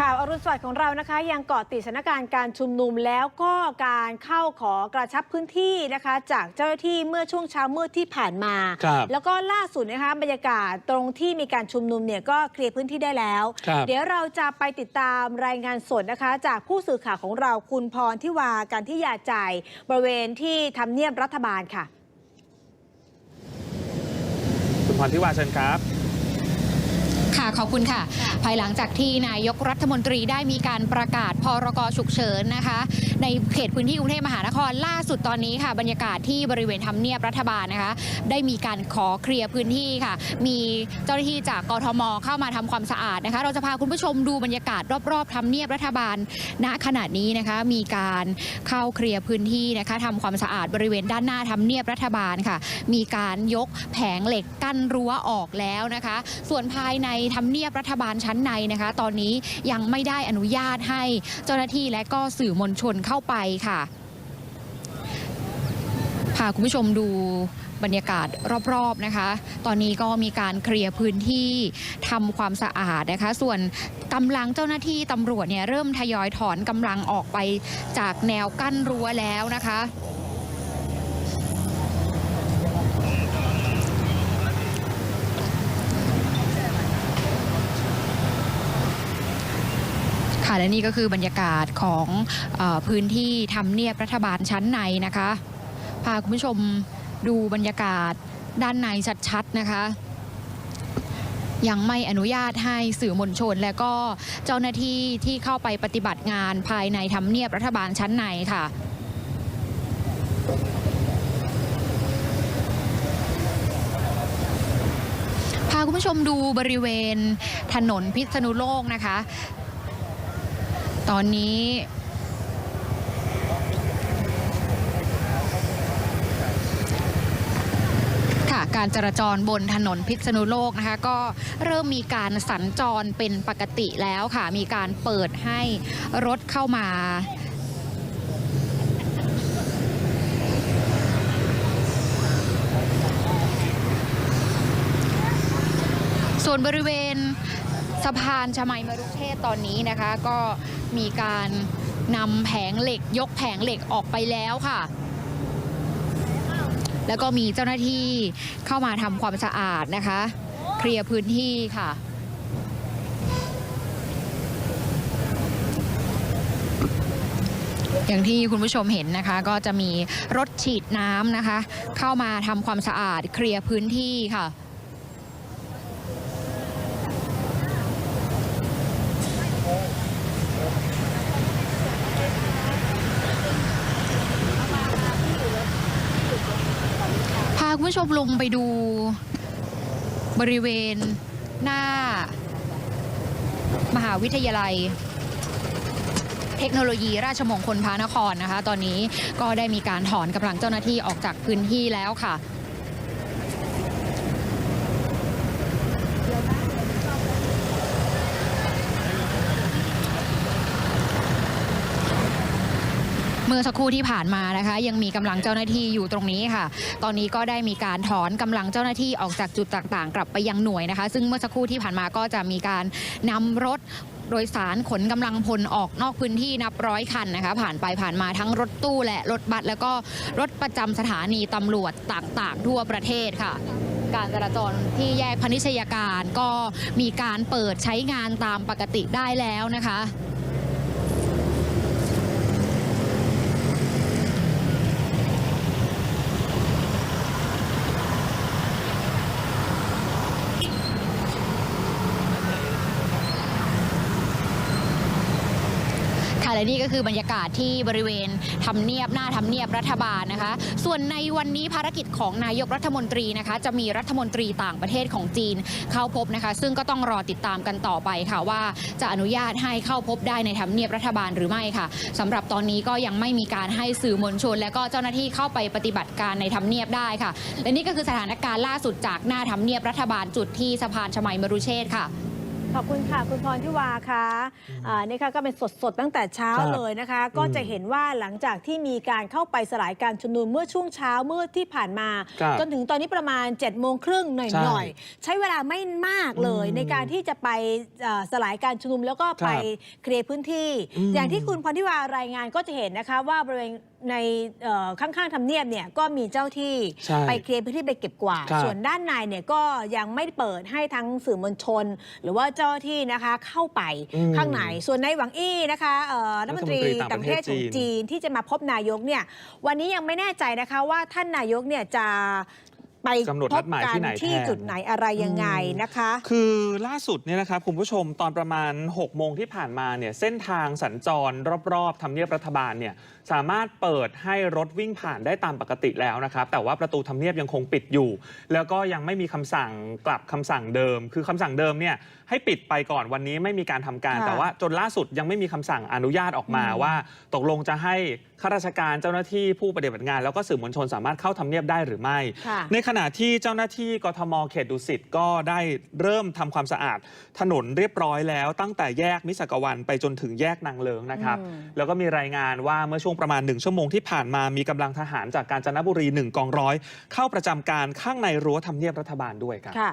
ข่าวอรุณสวัสดิ์ของเรานะคะ ยังเกาะติดสถานการณ์การชุมนุมแล้วก็การเข้าขอกระชับพื้นที่นะคะ จากเจ้าหน้าที่เมื่อช่วงเช้ามืดที่ผ่านมาครับแล้วก็ล่าสุดนะคะบรรยากาศตรงที่มีการชุมนุมเนี่ยก็เคลียร์พื้นที่ได้แล้วครับเดี๋ยวเราจะไปติดตามรายงานสดนะคะ จากผู้สื่อข่าวของเราคุณพรทิวาการที่ยาใจายบริเวณที่ทำเนียบรัฐบาลค่ะ คุณพรทิวาเชิญครับ ค่ะ ขอบคุณค่ะ ภายหลังจากที่นายกรัฐมนตรีได้มีการประกาศพรกฉุกเฉินนะคะ ในเขตพื้นที่กรุงเทพมหานครล่าสุดตอนนี้ค่ะ บรรยากาศที่บริเวณทำเนียบรัฐบาลนะคะ ได้มีการขอเคลียร์พื้นที่ค่ะ มีเจ้าหน้าที่จากกทมเข้ามาทำความสะอาดนะคะ เราจะพาคุณผู้ชมดูบรรยากาศรอบๆทำเนียบรัฐบาลณขณะนี้นะคะ มีการเข้าเคลียร์พื้นที่นะคะทำความสะอาดบริเวณด้านหน้าทำเนียบรัฐบาลค่ะ มีการยกแผงเหล็กกั้นรั้วออกแล้วนะคะ ส่วนภายในทำเนียบรัฐบาลชั้นในนะคะ ตอนนี้ยังไม่ได้อนุญาตให้เจ้าหน้าที่และก็สื่อมวลชนเข้าไปค่ะพาคุณผู้ชมดูบรรยากาศรอบๆนะคะ ตอนนี้ก็มีการเคลียร์พื้นที่ทำความสะอาดนะคะ ส่วนกำลังเจ้าหน้าที่ตำรวจเนี่ยเริ่มทยอยถอนกำลังออกไปจากแนวกั้นรั้วแล้วนะคะ ค่ะและนี่ก็คือบรรยากาศของอพื้นที่ทำเนียบรัฐบาลชั้นในนะคะพาคุณผู้ชมดูบรรยากาศด้านในชัดๆนะคะ ยังไม่อนุญาตให้สื่อมวลชน และก็เจ้าหน้าที่ที่เข้าไปปฏิบัติงานภายในทำเนียบรัฐบาลชั้นในค่ะพาคุณผู้ชมดูบริเวณถนนพิษณุโลกนะคะ ตอนนี้ค่ะการจราจรบนถนนพิษณุโลกนะคะก็เริ่มมีการสัญจรเป็นปกติแล้วค่ะ มีการเปิดให้รถเข้ามาส่วนบริเวณ สะพานชมัยมรุเทศตอนนี้นะคะ ก็มีการนำแผงเหล็กยกแผงเหล็กออกไปแล้วค่ะ แล้วก็มีเจ้าหน้าที่เข้ามาทำความสะอาดนะคะ เคลียร์พื้นที่ค่ะอย่างที่คุณผู้ชมเห็นนะคะก็จะมีรถฉีดน้ำนะคะ เข้ามาทำความสะอาดเคลียร์พื้นที่ค่ะ พาคุณ ผู้ชมลงไปดูบริเวณหน้า มหาวิทยาลัย เทคโนโลยีราชมงคลพระนครนะคะ ตอนนี้ก็ได้มีการถอนกำลังเจ้าหน้าที่ออกจากพื้นที่แล้วค่ะ มื่อสักครู่ที่ผ่านมานะคะ ยังมีกำลังเจ้าหน้าที่อยู่ตรงนี้ค่ะ ตอนนี้ก็ได้มีการถอนกำลังเจ้าหน้าที่ออกจากจุดต่างๆ กลับไปยังหน่วยนะคะ ซึ่งเมื่อสักครู่ที่ผ่านมาก็จะมีการนำรถโดยสารขนกำลังพลออกนอกพื้นที่นับร้อยคันนะคะ ผ่านไปผ่านมาทั้งรถตู้และรถบัสแล้วก็รถประจำสถานีตำรวจต่างๆ ทั่วประเทศค่ะการจราจรที่แยกพนิชยการก็มีการเปิดใช้งานตามปกติได้แล้วนะคะ ค่ะและนี่ก็คือบรรยากาศที่บริเวณทำเนียบหน้าทำเนียบรัฐบาลนะคะ ส่วนในวันนี้ภารกิจของนายกรัฐมนตรีนะคะ จะมีรัฐมนตรีต่างประเทศของจีนเข้าพบนะคะ ซึ่งก็ต้องรอติดตามกันต่อไปค่ะว่าจะอนุญาตให้เข้าพบได้ในทำเนียบรัฐบาลหรือไม่ค่ะสำหรับตอนนี้ก็ยังไม่มีการให้สื่อมวลชน และก็เจ้าหน้าที่เข้าไปปฏิบัติการในทำเนียบได้ค่ะ และนี่ก็คือสถานการณ์ล่าสุดจากหน้าทำเนียบรัฐบาลจุดที่สะพานชมัยมรุเชษค่ะ ขอบคุณค่ะ คุณพรทิวาค่ะอ่านี่ค่ะก็เป็นสดๆตั้งแต่เช้าครับเลยนะคะ ก็จะเห็นว่าหลังจากที่มีการเข้าไปสลายการชุมนุมเมื่อช่วงเช้ามืดที่ผ่านมา ครับจนถึงตอนนี้ประมาณ7จ็ดโมงครึ่งหใช่น่อยๆ ใช้เวลาไม่มากเลยอืมในการที่จะไปเอ่อสลายการชุมนุมแล้วก็ไปเคลียร์พื้นที่ อืม อย่างที่คุณพรทิวารายงานก็จะเห็นนะคะว่าบริเวณในเอ่อข้างๆทำเนียบเนี่ยก็มีเจ้าที่ ใช่ ไปเคลียร์พื้นที่ไปเก็บกวาด ครับส่วนด้านในเนี่ยก็ยังไม่เปิดให้ทั้งสื่อมวลชน หรือว่าเจ้าหน้าที่นะคะเข้าไปอืมข้างในส่วนในหวังอี้นะคะเอ่อรัฐมนตรีรัฐมนตรีต่าต่างงปประระเทเทศศของจีนที่จะมาพบนายกเนี่ยวันนี้ยังไม่แน่ใจนะคะว่าท่านนายกเนี่ยจะ ไปกำหนดพนับดหมายกัที่ไหนที่แทน จุดไหนอะไรยังไงนะคะ คือล่าสุดเนี่ยนะครับคุณผู้ชมตอนประมาณ 6 โมงที่ผ่านมาเนี่ยเส้นทางสัญจรรอบๆทำเนียบรัฐบาลเนี่ยสามารถเปิดให้รถวิ่งผ่านได้ตามปกติแล้วนะครับ แต่ว่าประตูทำเนียบยังคงปิดอยู่ แล้วก็ยังไม่มีคำสั่งกลับคำสั่งเดิม คือคำสั่งเดิมเนี่ยให้ปิดไปก่อนวันนี้ไม่มีการทำการ ค่ะแต่ว่าจนล่าสุดยังไม่มีคำสั่งอนุญาตออกมาอืม ว่า ตกลงจะให้ข้าราชการเจ้าหน้าที่ผู้ปฏิบัติงาน แล้วก็สื่อมวลชนสามารถเข้าทำเนียบได้หรือไม่ ค่ะ ในขณะที่เจ้าหน้าที่กทมเขตดุสิตก็ได้เริ่มทำความสะอาด ถนนเรียบร้อยแล้ว ตั้งแต่แยกมิสกวันไปจนถึงแยกนางเลิงนะครับอืมแล้วก็มีรายงานว่าเมื่อช่วงประมาณ 1 ชั่วโมงที่ผ่านมามีกำลังทหารจากกาญจนบุรี 1 กองร้อย เข้าประจำการข้างในรั้วทำเนียบรัฐบาลด้วยครับค่ะ